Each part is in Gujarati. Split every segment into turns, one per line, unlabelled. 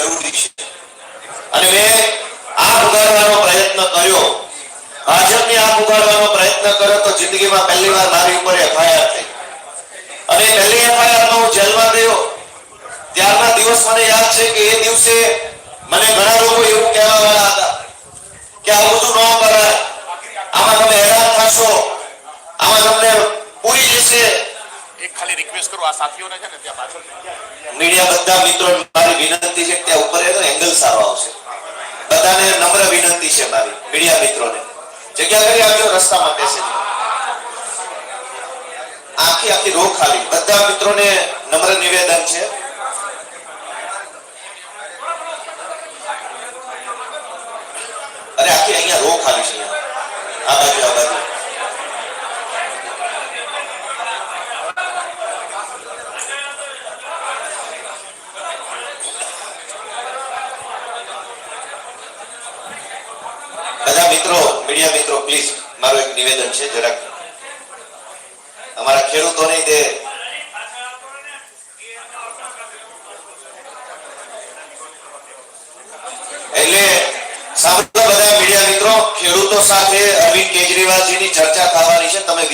જરૂરી છે. અને મેં આગ ઉગાડવાનો પ્રયત્ન કર્યો. ભાજપની આગ ઉગાડવાનો પ્રયત્ન કર્યો તો જિંદગીમાં પહેલી મારી ઉપર એફઆઈઆર થઈ. અને પહેલી એફઆઈઆર હું જેલમાં ગયો. ત્યારના દિવસ મને યાદ છે કે એ દિવસે મને ઘણા લોકો એવું કહેવા વાળા હતા કે આ બધું ન કરાય. આમાં તમે હેરાન થશો. આમાં તમને પૂરી જશે
ખાલી રિક્વેસ્ટ કરું, આ સાથીઓને છે ને ત્યાં પાછળ
મીડિયા બધા મિત્રો મારી વિનંતી છે ત્યાં ઉપર એંગલ સારો આવશે. બધાને નમ્ર વિનંતી છે મારી, મીડિયા મિત્રોને. જગ્યા કરી આપજો, રસ્તામાં બેસે આખી આખી રો ખાલી. બધા મિત્રોને નમ્ર નિવેદન છે. અરે, આખી અહીંયા રો ખાલી છે.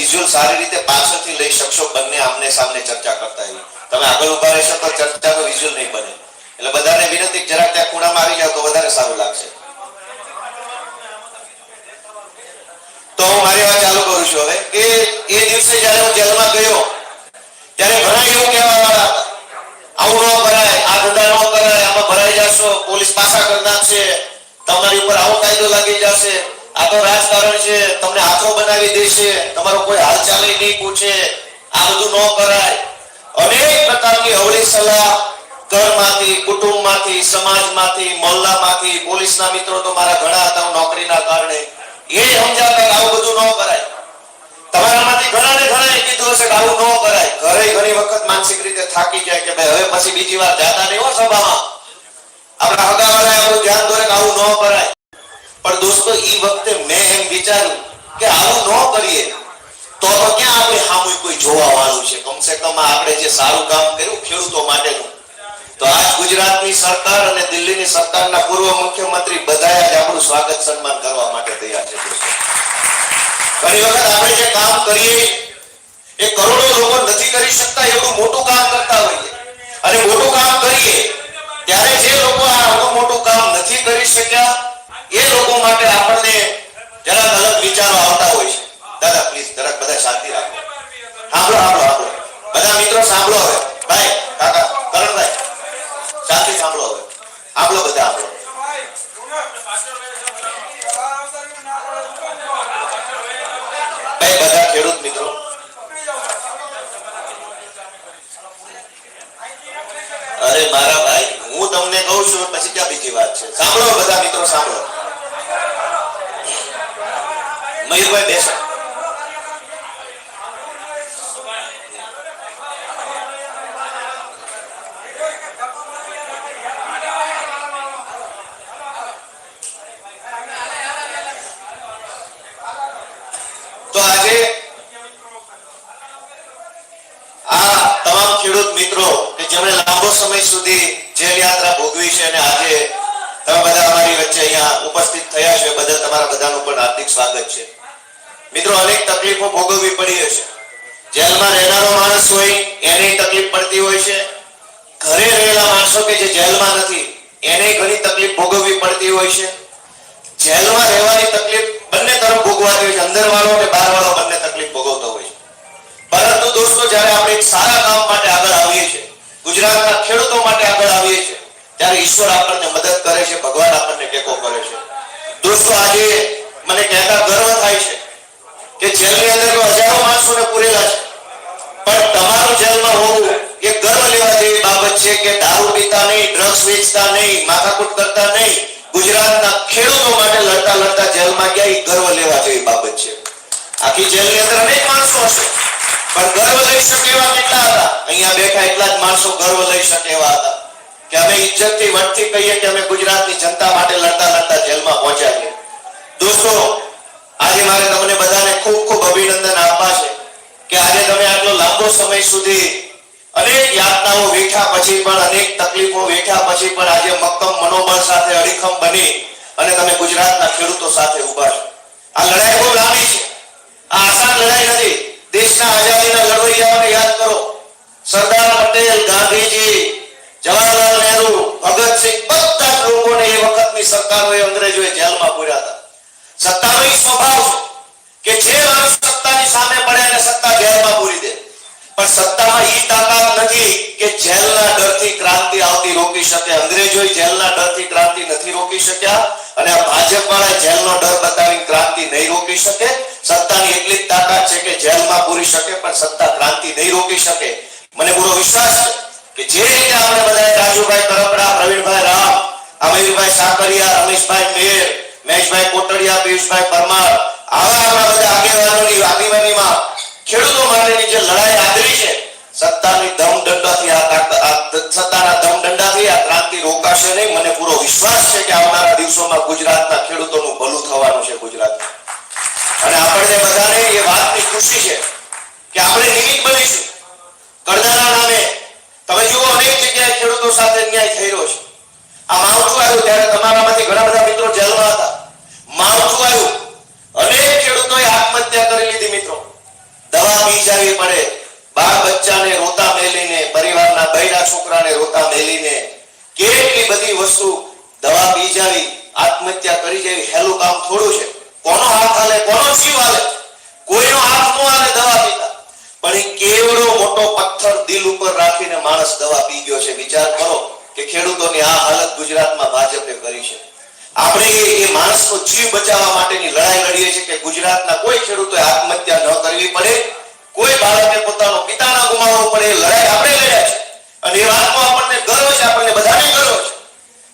વિઝ્યુઅલ સારી રીતે પાછળથી લઈ શકશો, બંને આમને સામને ચર્ચા કરતા એવી. તમે આગળ ઊભા રહેશો તો ચર્ચાનો વિઝ્યુઅલ નહીં બને. એટલે બધાને વિનંતી કે જરાક ત્યાં ખૂણામાં આવી જાવ તો વધારે સારું લાગશે. તો હું મારી વાત ચાલુ કરું છું હવે, કે એ દિવસે જ્યારે હું જેલમાં ગયો, ત્યારે ઘણા એવું કહેવા વાળા આવું ન કરાય આ ધંધા ન કરાય, આમાં ભરાઈ જશો, પોલીસ પાસા કરી નાખશે, તમારી ઉપર આવો કાયદો લાગી જશે. આ તો રાજકારણ છે. તમને હાથો બનાવી દેશે. તમારો કોઈ હાલચાલ નહીં પૂછે. આ બધું ન કરાય. અનેક પ્રકારની અવળી સલાહ ઘરમાંથી, કુટુંબમાંથી, સમાજમાંથી, મોહલ્લામાંથી, પોલીસના મિત્રો તો મારા ઘણા હતા નોકરીના કારણે. એ સમજાતા આવું બધું ન કરાય. તમારામાંથી ઘણા ને ઘણાએ કીધું હશે કે આવું ન કરાય. ઘરે ઘણી વખત માનસિક રીતે થાકી જાય કે ભાઈ હવે પછી બીજી વાર જાતા નહીં હો સભામાં. આપણા હગાવાળા આપણું ધ્યાન દોરે કે આવું ન કરાય. પણ દોસ્તો, ઈ વખતે મેં એમ વિચાર્યું કે આવું ન કરીએ તો તો ક્યાં આપણે સામું કોઈ જોવા વાળું છે? કમસે કમ આપણે જે સારું કામ કર્યું ખેડૂતો માટેનું. તો આજ ગુજરાતની સરકાર અને દિલ્હીની સરકારના પૂર્વ મુખ્યમંત્રી બધાએ જ આપણું સ્વાગત સન્માન કરવા માટે તૈયાર છે ઘણી વખત આપણે જે કામ કરીએ, એ કરોડો લોકો નથી કરી શકતા એવું મોટું કામ કરતા હોઈએ. અને મોટું કામ કરીએ, ત્યારે જે લોકો આ મોટું કામ નથી કરી શક્યા એ લોકો માટે આપણને જરાક અલગ વિચારો આવતા હોય છે. દાદા પ્લીઝ જરાક બધા શાંતિ રાખો. સાંભળો સાંભળો સાંભળો. બધા મિત્રો, સાંભળો હવે. ભાઈ, કાકા, કરણભાઈ, શાંતિ સાંભળો હવે. આપણો બધા આપણો. ભાઈ, બધા ખેડૂત મિત્રો. અરે મારા ભાઈ, હું તમને કહું છું, પછી ક્યાં બીજી વાત છે? સાંભળો, બધા મિત્રો, સાંભળો. મયુરભાઈ બેસો તો મિત્રો, અનેક તકલીફો ભોગવવી પડી હશે જેલમાં રહેનારો માણસ હોય, એને તકલીફ પડતી હોય છે. ઘરે રહેલા માણસો કે જે જેલમાં નથી, એને ઘણી તકલીફ ભોગવવી પડતી હોય છે. જેલમાં રહેવાની તકલીફ બંને તરફ ભોગવાતી હોય છે. અંદર વાળો અને બહાર વાળો બંને તકલીફ ભોગવતો હોય છે. પરંતુ દોસ્તો, જ્યારે આપણે એક સારા કામ માટે આગળ આવીએ છીએ, ગુજરાતના ખેડૂતો માટે આગળ આવીએ છીએ, ત્યારે ઈશ્વર આપણને મદદ કરે છે, ભગવાન આપણને ટેકો કરે છે. દોસ્તો, આજે મને કહેતા ગર્વ થાય છે કે જેલની અંદર તો હજારો માણસોને પૂરેલા છે. પણ તમારું જેલમાં હોવું એ ગર્વ લેવા જેવી બાબત છે કે દારૂ પીતા નહીં ડ્રગ્સ વેચતા નહીં, માથાકૂટ કરતા નહીં, ગુજરાતના ખેડૂતો માટે લડતા લડતા જેલમાં ગયા, એ ગર્વ લેવા જેવી બાબત છે. આખી જેલની અંદર અનેક માણસો હશે. પણ ગર્વ લઈ શકે એવા કેટલા હતા? અહીંયા બેઠા એટલા જ માણસો ગર્વ લઈ શકે એવા હતા. કે અમે ઇજ્જતથી વટથી કહીએ કે અમે ગુજરાતની જનતા માટે લડતા લડતા જેલમાં પહોંચ્યા છીએ. દોસ્તો આજે મારે તમને બધાને ખૂબ ખૂબ અભિનંદન આપવા છે કે આજે તમે આટલો લાંબો સમય સુધી અનેક યાતનાઓ વેઠ્યા પછી પણ, અનેક તકલીફો વેઠ્યા પછી પણ આજે મક્કમ મનોબળ સાથે અડીખમ બની અને તમે ગુજરાતના ખેડૂતો સાથે ઊભા છો. આ લડાઈ બહુ લાંબી છે. આ આસાન લડાઈ નથી. દેશના આઝાદીના લડવૈયાઓને યાદ કરો. સરદાર પટેલ, ગાંધીજી, જવાહરલાલ નહેરુ, ભગતસિંહ બધા લોકોને એ વખતની સરકારોએ અંગ્રેજોએ જેલમાં પૂર્યા હતા. સત્તાનો ઈ સ્વભાવ છે કે જે માણસ સત્તાની સામે પડે અને સત્તા જેલમાં પૂરી દે. પણ સત્તામાં એ તાકાત નથી કે જેલના ડરથી ક્રાંતિ આવતી રોકી શકે. અંગ્રેજો જેલના ડરથી ક્રાંતિ નથી રોકી શક્યા અને ભાજપ વાળા જેલનો ડર બતાવી ક્રાંતિ નહીં રોકી શકે. સત્તાની એટલી જ તાકાત છે કે જેલમાં પૂરી શકે, પણ સત્તા ક્રાંતિ નહીં રોકી શકે. મને પૂરો વિશ્વાસ છે કે જે રીતે આપણે બધા રાજુભાઈ કરપડા, પ્રવીણભાઈ રામ, અમીરભાઈ સાકરિયા, રમેશભાઈ મેર મહેશભાઈ કોટડિયા, પિયુષભાઈ પરમાર, આવા આપણા બધા આગેવાનોની આગેવાનીમાં ખેડૂતો માટેની જે લડાઈ આદરી છે, સત્તાની દમ દંડાથી આ સત્તાના દમ દંડાથી આ ક્રાંતિ રોકાશે નહીં. મને પૂરો વિશ્વાસ છે કે આવનારા દિવસોમાં ગુજરાતના ખેડૂતોનું ભલું થવાનું છે ગુજરાતમાં. અને આપણને બધાને એ વાતની ખુશી છે કે આપણે નિમિત્ત બનીશું. કામ થોડું છે. કોનો હાથ હાલે, કોનો જીવ હાલે? કોઈનો હાથ નો હાલે દવા પીતા. પણ કેવડો મોટો પથ્થર દિલ ઉપર રાખીને માણસ દવા પી ગયો છે. વિચાર કરો કે ખેડૂતોની આ હાલત ગુજરાતમાં ભાજપે કરી છે. આપણે એ- માણસનો જીવ બચાવવા માટેની લડાઈ લડીએ છીએ કે ગુજરાતના કોઈ ખેડૂતોએ આત્મહત્યા ન કરવી પડે, કોઈ બાળકે પોતાનો પિતા ન ગુમાવવો પડે, લડાઈ આપણે લડ્યા છે અને એ વાતનો આપણને ગર્વ છે આપણને બધાને ગર્વ છે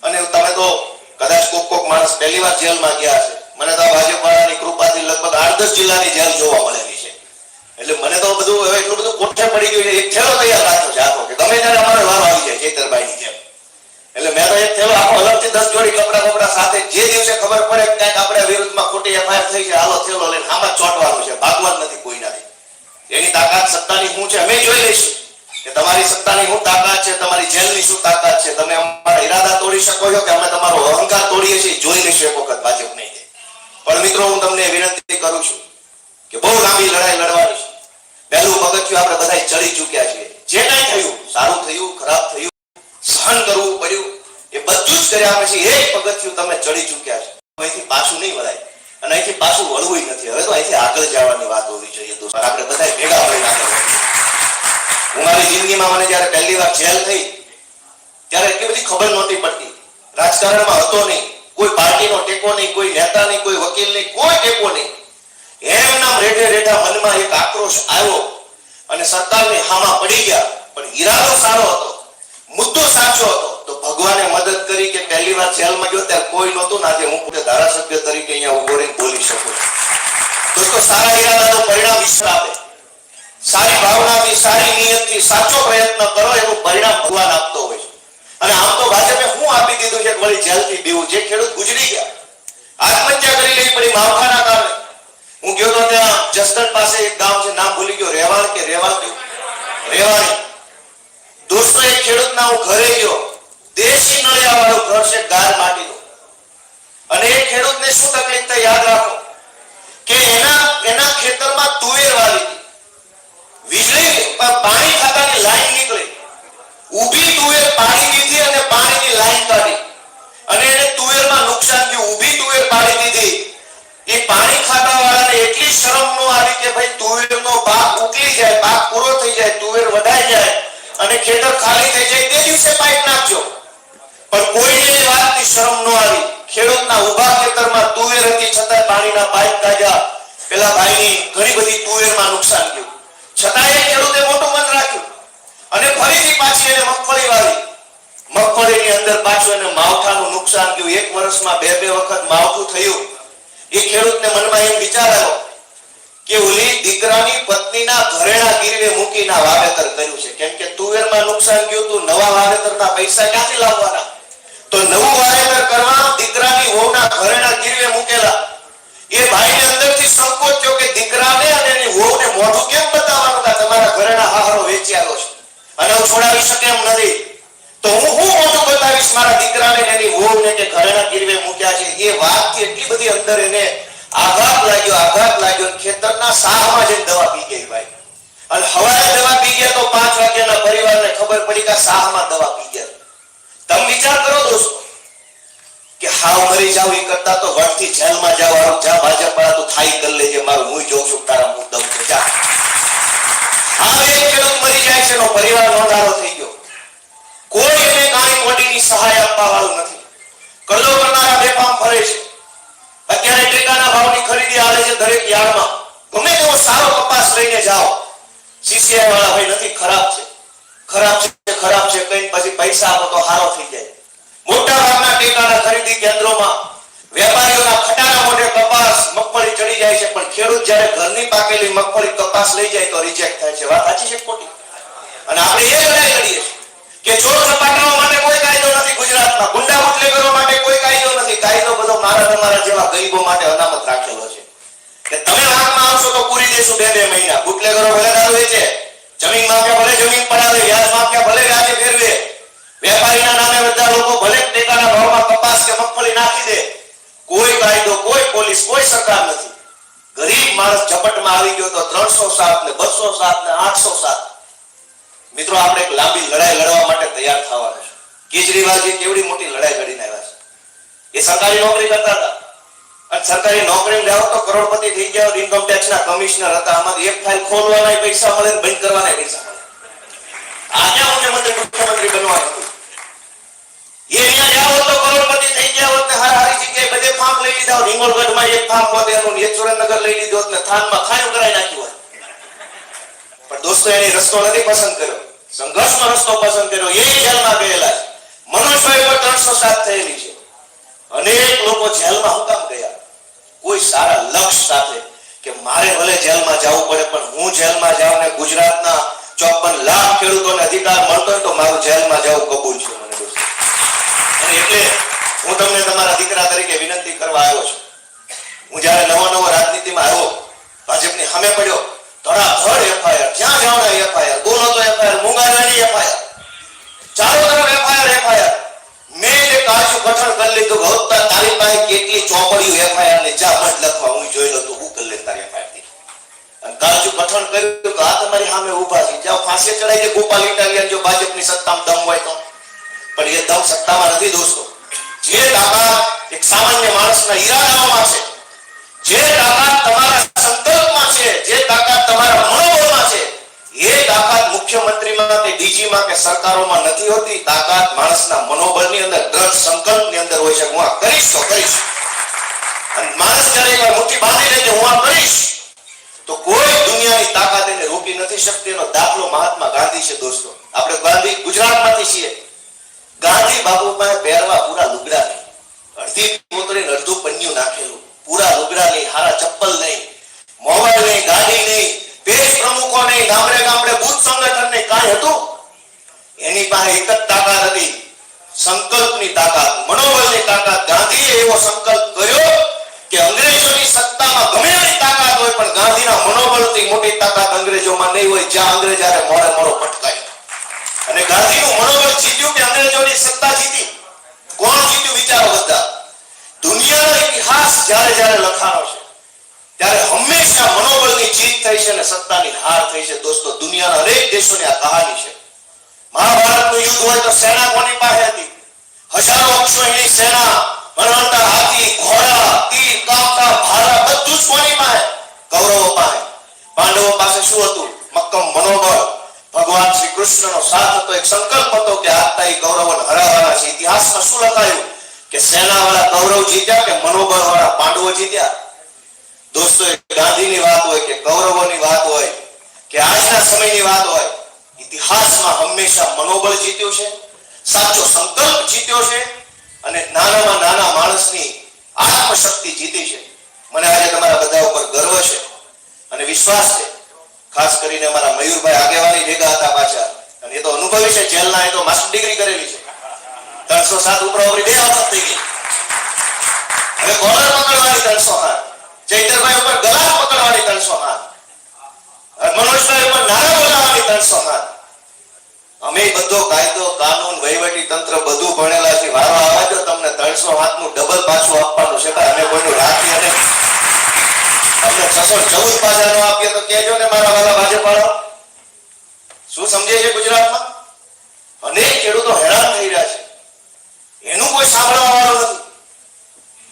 અને તમે તો કદાચ કોક કોક માણસ પહેલી વાર જેલમાં ગયા છે. મને તો આ ભાજપ વાળાની કૃપાથી લગભગ આઠ દસ જિલ્લાની જેલ જોવા મળેલી છે. એટલે મને તો બધું હવે એટલું બધું કોઠે પડી ગયું છે. એક થેલો તૈયાર રાખ્યો છે આખો કે ગમે ત્યારે અમારે વાર આવી જાય ચેતરબાઈની જેમ. એટલે મેં તો એક થેલો આખો અલગથી દસ જોડી કપડા કપડા સાથે જે દિવસે ખબર પડે કે ક્યાંક આપણે વિરુદ્ધમાં ખોટી એફઆઈઆર થઈ છે, હાલો થેલો લઈને આમાં ચોંટવાનું છે. ભાગવાનું નથી કોઈનાથી. એની તાકાત સત્તાની શું છે, અમે જોઈ લઈશું. કે તમારી સત્તાની શું તાકાત છે, તમારી જેલની શું તાકાત છે? તમે અમારા ઈરાદા તોડી શકો છો કે અમે તમારો અહંકાર તોડીએ છીએ? જોઈ લઈશું એક વખત ભાજપ નહીં પણ મિત્રો, હું તમને વિનંતી કરું છું કે બહુ લાંબી લડાઈ લડવાની છે. પહેલું પગથિયું આપણે બધા ચડી ચૂક્યા છીએ. જે કઈ થયું, સારું થયું, ખરાબ થયું, સહન કરવું પડ્યું, એ બધું જ કર્યા પછી એક પગથિયું તમે ચડી ચૂક્યા છો. અહીંથી પાછું નહીં વળાય. અને અહીંથી પાછું વળવું નથી. હવે તો અહીંથી આગળ જવાની વાત હોવી જોઈએ. દોસ્તો આપણે બધા ભેગા મળીને આગળ. મારી જિંદગીમાં મને જ્યારે પહેલી વાર જેલ થઈ, ત્યારે એટલી બધી ખબર નહોતી પડતી. રાજકારણમાં હતો નહીં, કોઈ પાર્ટીનો ટેકો નહીં, કોઈ નેતા નહીં, કોઈ વકીલ નહીં, કોઈ ટેકો નહીં. એમ નામ રેઠે રેઠા મનમાં એક આક્રોશ આવ્યો અને સરકારની હામાં પડી ગયા. પણ ઈરાદો સારો હતો, મુદ્દો સાચો હતો. તો ભગવાને મદદ કરી કે પહેલી વાર જેલમાં ગયો, ત્યારે કોઈ નહોતું ના જે હું પોતે ધારાસભ્ય તરીકે અહીંયા ઊભો રહીને બોલી શકું દોસ્તો, સારા ઈરાદાનું પરિણામ ઈશ્વર આપે. સારી ભાવનાથી સારી નિયતથી સાચો પ્રયત્ન કરો, એનું પરિણામ ભગવાન આપતો હોય છે. અને આમ તો ભાજપે શું આપી દીધું છે વળી જેલથી દેવું જે ખેડૂત ગુજરી ગયા, આત્મહત્યા કરી લેવી પડી માવઠાના કારણે. હું ગયો તો ત્યાં જસદણ પાસે એક ગામ છે, નામ ભૂલી ગયો, રેવાણ કે રેવાણ રેવાણી. દોસ્તો એક ખેડૂતના હું ઘરે ગયો. દેશી નળિયા વાળું ઘર છે, ગાર માટીનું. અને એ ખેડૂતને શું તકલીફ થાય યાદ રાખો, કે એના એના ખેતરમાં તુવેર વાવી હતી. વીજળી પાણી ખાતાની લાઈન નીકળી. ઊભી તુવેર પાડી દીધી અને પાણીની લાઈન કાઢી. અને એને તુવેરમાં નુકસાન થયું. ઊભી તુવેર પાડી દીધી. એ પાણી ખાતા વાળાને એટલી શરમ નો આવી કે ભાઈ તુવેરનો પાક ઉકલી જાય પાક પૂરો થઈ જાય, તુવેર વધાઈ જાય અને ખેતર ખાલી થઈ જાય. તે દિવસે પાઇપ નાખજો. પણ કોઈને એ વાતની શરમ નો આવી. ખેડૂતના ઊભા ખેતરમાં તુવેર હતી, છતાં પાણીના પાઇપ કાઢ્યા. પેલા ભાઈની ઘણી બધી તુવેરમાં નુકસાન થયું. છતાં એ ખેડૂતે થયું. છે. કેમ કે તુવેરમાં નુકસાન ગયું તું નવા વાવેતરના પૈસા ક્યાંથી લાવવાના? તો નવું વાવેતર કરવા દીકરાની વહુના ઘરેણા ગીરવે મૂકેલા. એ ભાઈને અંદરથી સંકોચ થયો કે દીકરાને અને એની વહુને મોઢું કેમ ઘરેણા હાહરો વેચી આવ્યો છે. અને હું છોડાવી શકે એમ નથી. તો હું હું મોટું બતાવીશ મારા દીકરાને એની વહુને કે ઘરેણા ગીરવે મૂક્યા છે. એ વાત એટલી બધી અંદર એને આઘાત લાગ્યો આઘાત લાગ્યો ખેતરના સાહમાં જઈને દવા પી ગઈ ભાઈ. અને હવારે દવા પી ગયા તો પાંચ વાગ્યાના પરિવારને ખબર પડી કે સાહમાં દવા પી ગયા. તમે વિચાર કરો દોસ્તો, કે હાવ મરી જાવ એ કરતા તો વળથી જેલમાં જાવ આવું જા ભાજપ વાળા તું ખાઈ કરી લેજે, મારું હું જોઉં છું, તારા હું દઉં જા. ખરીદી જાઓ. સીસીઆઈ વાળા ભાઈ નથી, ખરાબ છે. ખરાબ છે ખરાબ છે કઈ પછી પૈસા હારો થઈ જાય. મોટા ભાગના ટેકાના ખરીદી કેન્દ્રોમાં વેપારીઓના ખટારા મોઢે કપાસ, મગફળી ચડી જાય છે, પણ ખેડૂત જ્યારે ઘરની પાકેલી મગફળી કપાસ લઈ જાય તો રિજેક્ટ થાય છે. વાત સાચી છે ખોટી? અને આપણે એ લડાઈ લડીએ છીએ કે ચોર સપાટાઓ માટે કોઈ કાયદો નથી ગુજરાતમાં. ગુંડા બુટલેગરો માટે કોઈ કાયદો નથી. કાયદો બધો મારા તમારા જેવા ગરીબો માટે અનામત રાખેલો છે. કે તમે વાતમાં આવશો તો પૂરી દેશું બે બે મહિના. બુટલેગરો ભલે દારૂ છે. જમીન માફિયા ભલે જમીન પડાવે, વ્યાજ માફિયા ભલે વ્યાજે ફેરવે. વેપારીના નામે બધા લોકો ભલે ટેકાના ભાવમાં કપાસ કે મગફળી નાખી દે. કોઈ કાયદો, કોઈ પોલીસ, કોઈ સરકાર નથી. ગરીબ માણસ ઝપટમાં આવી ગયો તો ત્રણસો સાત ને બસો સાત ને આઠસો સાત. મિત્રો, આપણે એક લાંબી લડાઈ લડવા માટે તૈયાર થવાના છે. કેજરીવાલજી કેવડી મોટી લડાઈ લડીને આવ્યા છે. એ સરકારી નોકરી કરતા હતા. અને સરકારી નોકરી લેવો તો કરોડપતિ થઈ ગયા ઇન્કમ ટેક્સ ના કમિશનર હતા. આમાં એક ફાઇલ ખોલવાના પૈસા મળે બંધ કરવાના પૈસા મળે. આજે મુખ્યમંત્રી મુખ્યમંત્રી બનવાનું અનેક લોકો જેલમાં હુકામ ગયા કોઈ સારા લક્ષ્ય સાથે કે મારે ભલે જેલમાં જવું પડે, પણ હું જેલમાં જાઉં ને ગુજરાતના ચોપન લાખ ખેડૂતોને અધિકાર મળતો તો મારું જેલમાં જવું કબૂલ છે. એટલે હું તમને તમારા દીકરા તરીકે વિનંતી કરવા આવ્યો છું. હું જ્યારે નવો નવો રાજનીતિમાં આવ્યો ભાજપની સામે પડ્યો, ધડાધડ એફઆઈઆર જ્યાં ને એફઆઈઆર બોલો તો એફઆઈઆર મૂંગાવાની એફઆઈઆર ચારો તરફ એફઆઈઆર એફઆઈઆર મેં કાચું કઠણ કરી લીધું કે તારી પાસે કેટલી ચોપડીઓ એફઆઈઆર ને, જા મત લખવા, હું જોઈ લો તો, હું કરી લે તારી એફઆઈઆરથી અને આ તમારી સામે ઊભા છે. ફાંસી ચડાઈ દે, ગોપાલ ઇટાલિયન જો ભાજપની સત્તામાં દમ હોય તો. પણ એ દમ સત્તામાં નથી દોસ્તો. જે તાકાત એક સામાન્ય માણસના ઈરાદામાં છે, જે તાકાત તમારા સંકલ્પમાં છે, જે તાકાત તમારા મનોબળમાં છે, એ તાકાત મુખ્યમંત્રીમાં કે ડીજીમાં કે સરકારોમાં નથી હોતી. તાકાત માણસના મનોબળની અંદર, દ્રઢ સંકલ્પની અંદર હોય છે. હું આ કરીશ તો કરીશ. અને માણસ જ્યારે એકવાર મુઠ્ઠી બાંધી લે કે હું આ કરીશ, તો કોઈ દુનિયાની તાકાત એને રોકી નથી શકતી. એનો દાખલો મહાત્મા ગાંધી છે દોસ્તો. આપણે ગાંધી ગુજરાતમાંથી છીએ. ગાંધી બાપુ પાસે પહેરવા પૂરા લુગડા નહીં. અડધી પોતરી અડધું પન્યું નાખેલું. પૂરા લુગડા નહીં હારા ચપ્પલ નહીં. મોબાઈલ નહીં, ગાડી નહીં. પેજ પ્રમુખો નહીં. ગામડે ગામડે બુથ સંગઠન નહીં. કાંઈ હતું? એની પાસે એક જ તાકાત હતી. સંકલ્પની તાકાત. મનોબળની તાકાત. ગાંધીએ એવો સંકલ્પ કર્યો કે અંગ્રેજોની સત્તામાં ગમે એવી તાકાત હોય, પણ ગાંધીના મનોબળથી મોટી તાકાત અંગ્રેજોમાં નહીં હોય. જ્યાં અંગ્રેજારે મોડે મોડો પટકાય અને ગાંધીનું મનોબળ જીત્યું કે અંગ્રેજોની સત્તા જીતી? કોણ જીત્યું વિચારો બધા? દુનિયાનો ઇતિહાસ જ્યારે જ્યારે લખાણો છે, ત્યારે હંમેશા મનોબળની જીત થઈ છે અને સત્તાની હાર થઈ છે. દોસ્તો, દુનિયાના અનેક દેશોની આ કહાની છે. મહાભારતનું યુદ્ધ હોય તો સેના કોની પાસે હતી? હજારો અક્ષોહિણી સેના બળવંતા હાથી, ઘોડા, તીર કાંટા ભાલા, બધું જ કોની પાસે? કૌરવો પાસે. પાંડવો પાસે શું હતું? મક્કમ મનોબળ. ભગવાન શ્રી કૃષ્ણનો સાથ હતો, એક સંકલ્પ હતો કે આજતા એ કૌરવોને હરાવવાના છે. ઇતિહાસમાં શું લખાયું? કે સેનાવાળા કૌરવ જીત્યા કે મનોબળવાળા પાંડવો જીત્યા? દોસ્તો ગાંધીની વાત હોય કે કૌરવોની વાત હોય કે આજના સમયની વાત હોય, ઇતિહાસમાં હંમેશા મનોબળ જીત્યું છે, સાચો સંકલ્પ જીત્યો છે અને નાનામાં નાના માણસની આત્મશક્તિ જીતી છે. મને આજે તમારા બધા ઉપર ગર્વ છે અને વિશ્વાસ છે ખાસ કરીને અમારા મયુરભાઈ આગેવાની ભેગા હતા પાછા. અને એ તો અનુભવી છે, જેલના એ તો માસ્ટર ડિગ્રી કરેલી છે. ત્રણસો સાત ઉપરાવરી બે વખત થઈ ગઈ. હવે કોલર પકડવાની ત્રણસો હાથ ચૈતરભાઈ ઉપર ગલા પકડવાની ત્રણસો હાથ અને મનોજભાઈ ઉપર નારા બોલાવવાની ત્રણસો હાથ અમે બધો કાયદો, કાનૂન, વહીવટી તંત્ર બધું ભણેલા છે વારો આવે તો તમને ત્રણસો હાથનું ડબલ પાછું આપવાનું છે. અમે કોઈનું રાખી નહીં. તમને છસો ચૌદ પાછા નો આપીએ તો કેજો ને મારા વાલા ભાજપ વાળા શું સમજે છે ગુજરાતમાં? અનેક ખેડૂતો હેરાન થઈ રહ્યા છે. એનું કોઈ સાંભળવા વાળું નથી.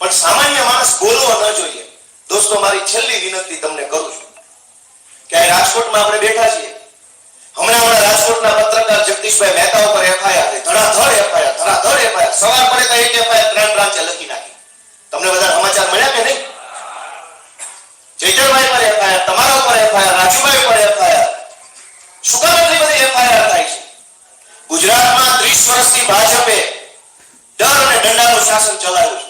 પણ સામાન્ય માણસ બોલવો ન જોઈએ. દોસ્તો, મારી છેલ્લી વિનંતી તમને કરું છું. કે આ રાજકોટમાં આપણે બેઠા છીએ. હમણાં હમણાં રાજકોટના પત્રકાર જગદીશભાઈ મહેતા ઉપર એફઆઈઆર થઈ ધડાધડ એફઆઈઆર ધડાધડ એફઆઈઆર. સવાર પડે તો એક એફઆઈઆર ત્રણ બ્રાન્ચે લખી નાખી. તમને બધા સમાચાર મળ્યા કે નહીં ચૈતરભાઈ પર એફઆઈઆર તમારા ઉપર એફઆઈઆર રાજુભાઈ પર એફઆઈઆર શું કામ એટલી બધી એફઆઈઆર થાય છે? ગુજરાતમાં 30 વર્ષથી ભાજપે ડર અને દંડાનું શાસન ચલાવ્યું છે.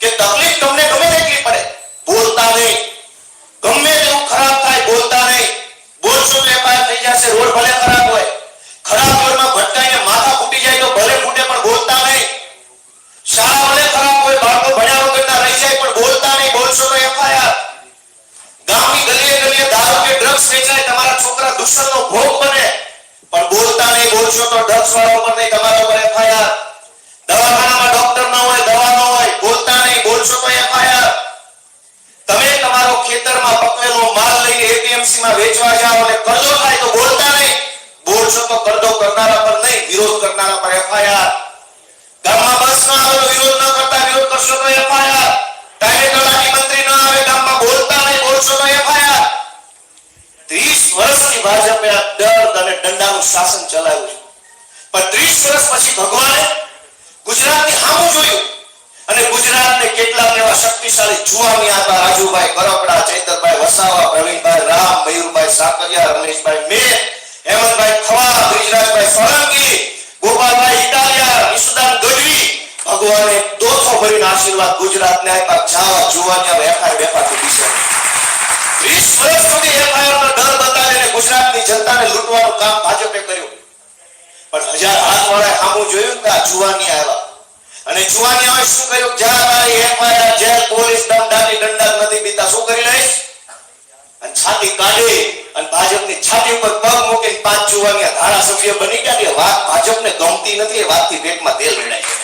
કે તકલીફ તમને ગમે તેટલી પડે, બોલતા નહીં. ગમે તેવું ખરાબ થાય, બોલતા નહીં. બોલશો તો એફઆઈઆર થઈ જશે, રોડ ભલે ખરાબ હોય. ખરાબ રોડમાં ભટકાઈને ગલીએ દારૂ કે ડ્રગ્સ વેચાય તમારા છોકરા દુષ્કર્મનો ભોગ બને. પણ બોલતા નહીં, બોલશો તો ડ્રગ્સ વાળા ઉપર નહીં, તમારા ઉપર એફઆઈઆર. દવાખાનામાં ડોક્ટર ન હોય, દવા ન હોય, બોલતા નહીં, બોલશો તો એફઆઈઆર. તમે તમારો ખેતરમાં પકવેલો માલ લઈને એપીએમસી માં વેચવા જાઓ અને કરજો થાય તો બોલતા નહીં. બોલશો તો કરજો, કરનારા પર નહીં, વિરોધ કરનારા પર એફઆઈઆર. ગામમાં બસ ન આવે વિરોધ ન કરતા, વિરોધ કરશો તો એફઆઈઆર. ટાઈમે તલાટી મંત્રી ન આવે, ગામમાં બોલતા નહીં, બોલશો તો એફઆઈઆર. 30 વર્ષથી ભાજપે આ દંડ અને દંડાનું શાસન ચલાવ્યું છે. પણ 30 વર્ષ પછી ભગવાને ગુજરાતની હામું જોયું અને ગુજરાતને કેટલા એવા શક્તિશાળી જુવાની આતા રાજુભાઈ બરોકડા, ચૈતરભાઈ વસાવા, પ્રવીણભાઈ રામ, મયુરભાઈ સાકરિયા, રમેશભાઈ મે હેમંતભાઈ ખવા બ્રિજરાજભાઈ સોલંકી, ગોપાલભાઈ ઇટાલિયા ઈશુદાન ગઢવી, ભગવાને દોથો ભરીને આશીર્વાદ ગુજરાતને આપ્યા. જાવા જુવાનિયા વેપાર સુધી દિશે 30 વર્ષ સુધી એફઆઈઆર દર બતાવીને ગુજરાતની જનતાને લૂંટવાનું કામ ભાજપે કર્યું પણ હજાર હાથવાળાએ સામું જોયું કે આ જુવાની આવ્યા અને જુવાની આવે શું કર્યું જ્યાં એફઆઈઆર જેલ પોલીસ દંડાની દંડા નથી બીતા શું કરી લઈશ અને છાતી કાઢી અને ભાજપની છાતી ઉપર પગ મૂકીને પાંચ જુવાની ધારાસભ્ય બની ગયા કે વાત ભાજપને ગમતી નથી એ વાતથી પેટમાં તેલ રેડાય છે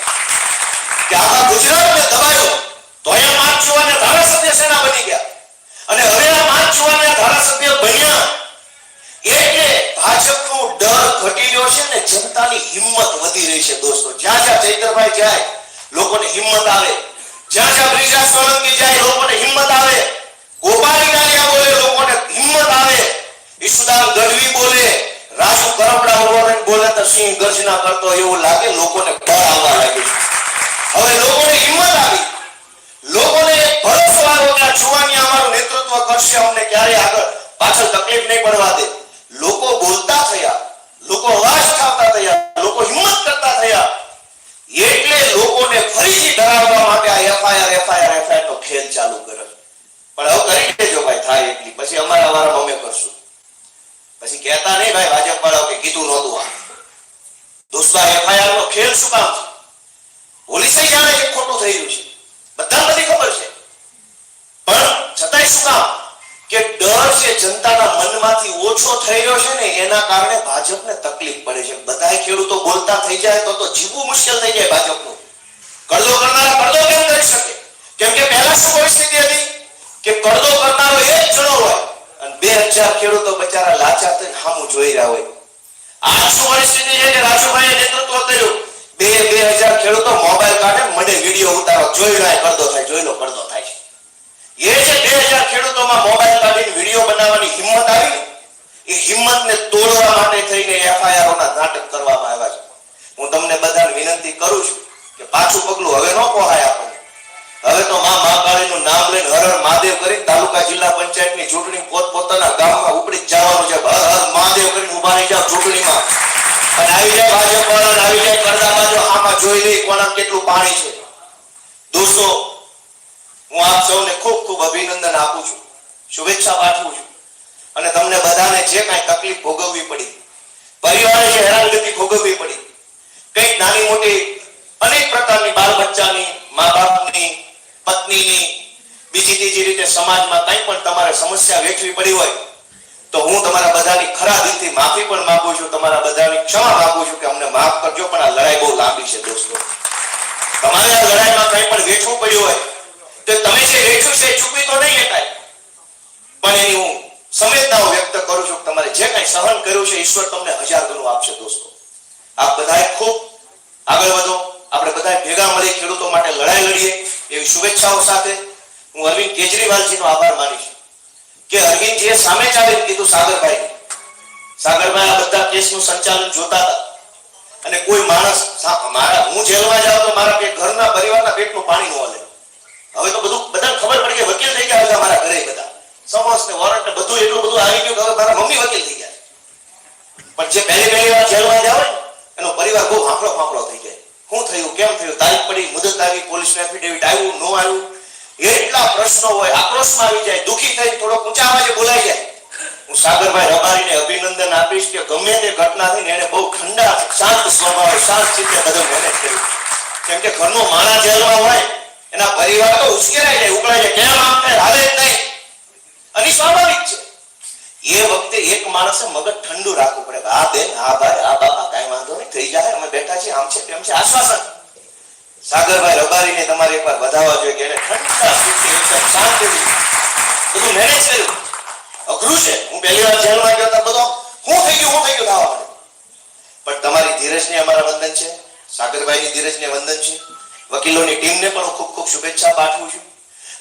કે આખા ગુજરાતને દબાયો તો એ પાંચ જુવાને ધારાસભ્ય સેના બની ગયા. અને હવે આ પાંચ જુવાનિયા ધારાસભ્ય બન્યા. એટલે ભાજપનો ડર ઘટી ગયો છે ને જનતાની હિંમત વધી રહી છે દોસ્તો. જ્યાં જ્યાં ચૈતરભાઈ જાય, લોકોને હિંમત આવે. જ્યાં જ્યાં બ્રિજા સોલંકી જાય, લોકોને હિંમત આવે. ગોપાલી ઇટાલિયા બોલે, લોકોને હિંમત આવે. ઈશુદાન ગઢવી બોલે, રાજુ કરપડા ઊભો બોલે તો સિંહ ગર્જના કરતો એવું લાગે, લોકોને ડર આવવા લાગ્યું છે. હવે લોકોને હિંમત આવી. લોકોને ભરોસો આ જુવાની અમારું નેતૃત્વ કરશે, અમને ક્યારે આગળ પાછળ તકલીફ નહીં પડવા દે. લોકો બોલતા થયા, લોકો અવાજ ઉઠાવતા થયા, લોકો હિંમત કરતા થયા. એટલે લોકોને ફરીથી ડરાવવા માટે આ એફઆઈઆર એફઆઈઆર એફઆઈઆર નો ખેલ ચાલુ કરે પણ હવે કરી દેજો ભાઈ, થાય એટલી. પછી અમારા વારા અમે કરશું. પછી કહેતા નહીં ભાઈ ભાજપ વાળા કે કીધું નહોતું આ. દોસ્તો એફઆઈઆર નો ખેલ શું કામ છે? ઓછો થઈ છે ને, એના કારણે ભાજપને તકલીફ પડે છે. બધાય ખેડૂતો બોલતા થઈ જાય તો તો જીવવું મુશ્કેલ થઈ જાય ભાજપનું. કરદો કરનારા કરદો કેમ કરી શકે? કેમ કે પહેલા શું પરિસ્થિતિ હતી? કે કરદો કરનારો એક જણો હોય અને બે હજાર ખેડૂતો બચારા લાચાર થઈને સામું જોઈ રહ્યા હોય. આ શું પરિસ્થિતિ છે કે રાજુભાઈએ નેતૃત્વ કર્યું? બે બે હજાર ખેડૂતો મોબાઈલ કાઢે મને વીડિયો ઉતારો. જોઈ લો કરદો થાય, જોઈ લો કરદો થાય છે. એ જે બે હજાર ખેડૂતોમાં મોબાઈલ કાઢીને વીડિયો બનાવવાની હિંમત આવી એ હિંમતને તોડવા માટે થઈને એફઆઈઆર ના નાટક કરવામાં આવ્યા છે. હું તમને બધાને વિનંતી કરું છું કે પાછું પગલું હવે ન પહોંચાય આપણને. હવે તો માં મહાકાળીનું નામ લઈને હર મહાદેવ કરી તાલુકા જિલ્લા પંચાયતની ચૂંટણી પોતપોતાના ગામમાં ઉપડી જવાનું છે. હર હર મહાદેવ કરીને ઊભા રહી જાવ ચૂંટણીમાં. અને આવી જાય ભાજપ વાળા આવી જાય કરતા જો આમાં જોઈ લઈ કોના કેટલું પાણી છે. દોસ્તો, હું આપ સૌને ખૂબ ખૂબ અભિનંદન આપું છું. શુભેચ્છા પાઠવું છું. અને તમને બધાને જે કાંઈ તકલીફ ભોગવવી પડી, પરિવારે જે હેરાનગતિ ભોગવવી પડી, કંઈક નાની મોટી અનેક પ્રકારની બાળ બચ્ચાની મા બાપની પત્નીની, બીજી ત્રીજી રીતે સમાજમાં કંઈ પણ તમારે સમસ્યા વેઠવી પડી હોય, તો હું તમારા બધાની ખરા દિલથી માફી પણ માંગુ છું, તમારા બધાની ક્ષમા માંગુ છું કે અમને માફ કરજો, પણ આ લડાઈ બહુ લાંબી છે દોસ્તો. તમારે આ લડાઈમાં કંઈ પણ વેઠવું પડ્યું હોય, તો તમે જે વેઠ્યું છે ચૂકવી તો નહીં શકાય. સંવેદનાઓ વ્યક્ત કરું છું તમારે જે કઈ સહન કર્યું છે, ઈશ્વર તમને હજાર ગણું આપશે દોસ્તો. આપ બધાએ ખૂબ આગળ વધો. આપણે બધા ભેગા મળી ખેડૂતો માટે લડાઈ લડીએ એવી શુભેચ્છાઓ સાથે. હું અરવિંદ કેજરીવાલજીનો આભાર માનીશ. કે અરવિંદજીએ સામે ચાલે આવીને કીધું સાગરભાઈ. સાગરભાઈ આ બધા કેસનું સંચાલન જોતા હતા. અને કોઈ માણસ મારા, હું જેલમાં જાઉં તો મારા ઘરના પરિવારના પેટનું પાણી ન હલે. હવે તો બધું બધાને ખબર પડી કે વકીલ થઈ ગયા બધા મારા ઘરે બધા. સમન્સ ને વોરંટ બધું એટલું બધું આવી ગયું કે મમ્મી થઈ ગયા. પણ જે પહેલી પહેલી વાર જેલમાં જાવ એનો પરિવાર બહુ ફાંફળો થઈ જાય. શું થયું, કેમ થયું? તારીખ પડી મુદત આવી પોલીસ એફિડેવિટ આવ્યું આવી જાય, દુખી થઈ થોડો ઊંચા બોલાઈ જાય. હું સાગરભાઈ રબારીને અભિનંદન આપીશ કે ગમે તે ઘટના થઈને એને બહુ ઠંડા, શાંત સ્વભાવ, શાંત ચિત્તે બધું મેનેજ કર્યું. કેમ કે ઘરનો માણસ જેલમાં હોય, એના પરિવાર તો ઉશ્કેરાઈ જાય, ઉકળાઈ જાય. કેમ થાય હાલે નહીં? અને સ્વાભાવિક છે. એ વખતે એક માણસે મગજ ઠંડુ રાખવું પડે આ બેન, આ ભાઈ આ બાપા, કઈ વાંધો નહીં, થઈ જાય, અમે બેઠા છીએ, આમ છે તેમ છે, આશ્વાસન. સાગરભાઈ રબારીને તમારે એકવાર વધાવવા જોઈએ કે એને ઠંડા ચિત્તે એકદમ શાંત બધું મેનેજ કર્યું. અઘરું છે. હું પહેલી વાર જેલમાં ગયો હતો બધો હું થઈ ગયું, હું થઈ ગયું થવા માટે. પણ તમારી ધીરજને અમારા વંદન છે. સાગરભાઈની ધીરજને વંદન છે. વકીલોની ટીમને પણ હું ખૂબ ખૂબ શુભેચ્છા પાઠવું છું.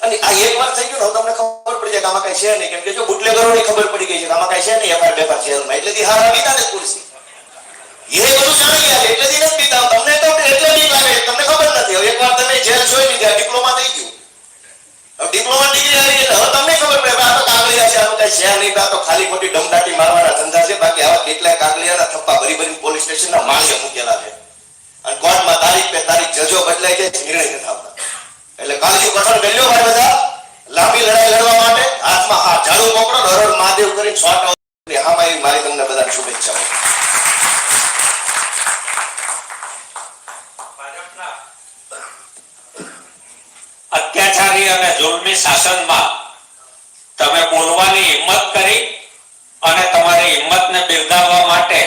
અને આ એક વાર થઈ ગયું હું તમને ખબર કે આમાં કઈ છે નહીં. કેમ કે જો બુટલેગરોની ખબર પડી ગઈ છે કે આમાં કઈ છે નહીં એફઆર બેફાર જેલમાં. એટલે દી હારા બીતા ને ખુરશી એ બધું જાણી ગયા છે. એટલે દી નથી બીતા તમને તો એટલે બીક લાગે છે, તમને ખબર નથી. હવે એકવાર તમે જેલ જોઈ લીધા ડિપ્લોમા થઈ ગયું. હવે ડિપ્લોમા ડિગ્રી આવી એટલે હવે તમને ખબર પડે કે આ તો કાગળિયા છે આનું કઈ છે નહીં આ તો ખાલી ખોટી ડમડાટી મારવાના ધંધા છે. બાકી આવા કેટલાય કાગળિયાના થપ્પા ભરી ભરી પોલીસ સ્ટેશનના માળીએ મૂકેલા છે. અને કોર્ટમાં તારીખ પે તારીખ જજો બદલાઈ જાય છે, નિર્ણય નથી આવતા. એટલે કાલજી પઠાણ મેલ્યો ભાઈ બધા. લાંબી લડાઈ લડવા માટે હાથમાં આ ઝાડુ ને હર મહાદેવ કરીને સ્વાટ આમાં એવી મારી તમને બધા શુભેચ્છાઓ.
અત્યાચારી અને જુલમી શાસનમાં તમે બોલવાની હિંમત કરી અને તમારી હિંમતને બિરદાવવા માટે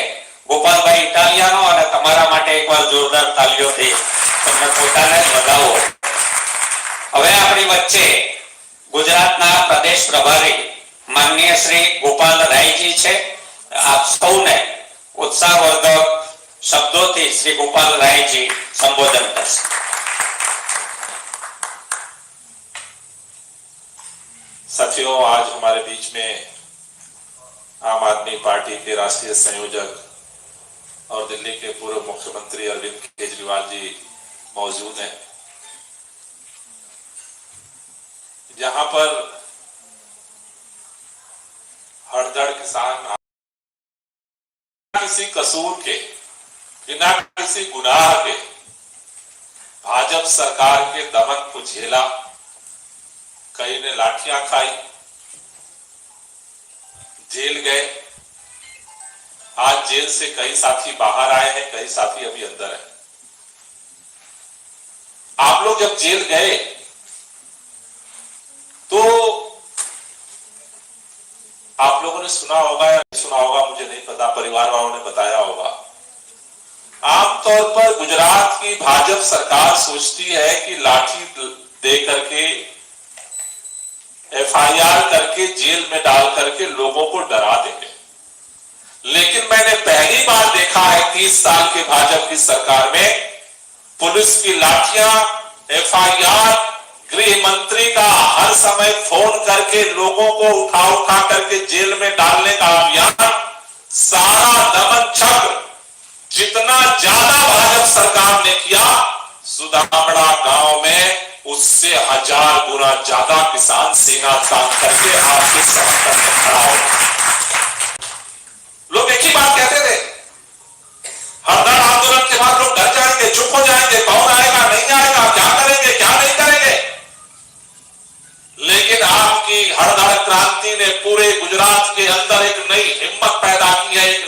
ગોપાલભાઈ ઇટાલિયાનો અને તમારા માટે એકવાર જોરદાર તાલીઓથી તમને પોતાને જ વધાવો. હવે આપણી વચ્ચે ગુજરાતના પ્રદેશ પ્રભારી માનનીય શ્રી ગોપાલ રાયજી છે આપ સૌને ઉત્સાહવર્ધક શબ્દોથી શ્રી ગોપાલ રાયજી સંબોધન કરશે
साथियों आज हमारे बीच में आम आदमी पार्टी के राष्ट्रीय संयोजक और दिल्ली के पूर्व मुख्यमंत्री अरविंद केजरीवाल जी मौजूद हैं जहाँ पर हड़दड़ किसान किसी कसूर के, बिना किसी गुनाह के, भाजपा सरकार के दमन को झेला, कई ने लाठियाँ खाई, जेल गए। आज जेल से कई साथी बाहर आए हैं, कई साथी अभी अंदर हैं। आप लोग जब जेल गए तो आप लोगों ने सुना होगा या नहीं सुना होगा, मुझे नहीं पता, परिवार वालों ने बताया होगा। आमतौर पर गुजरात की भाजपा सरकार सोचती है कि लाठी दे करके, एफआईआर करके, जेल में डाल करके लोगों को डरा देंगे। लेकिन मैंने पहली बार देखा है तीस साल के भाजपा की सरकार में, पुलिस की लाठियाँ, एफआईआर गृह मंत्री का हर समय फ़ोन करके लोगों को उठा उठा करके जेल में डालने का अभियान, सारा दमन चक्र जितना ज़्यादा भाजपा सरकार ने किया, सुदामड़ा गाँव में उससे हज़ार गुना ज़्यादा किसान सेना काम करके आपके समर्थन में खड़ा हो लोग एक ही बात कहते थे हरदर आंदोलन के बाद लोग डर जाएँगे, चुप हो जाएँगे कौन आपकी हर हर क्रांति ने पूरे गुजरात के अंदर एक नई हिम्मत पैदा की है एक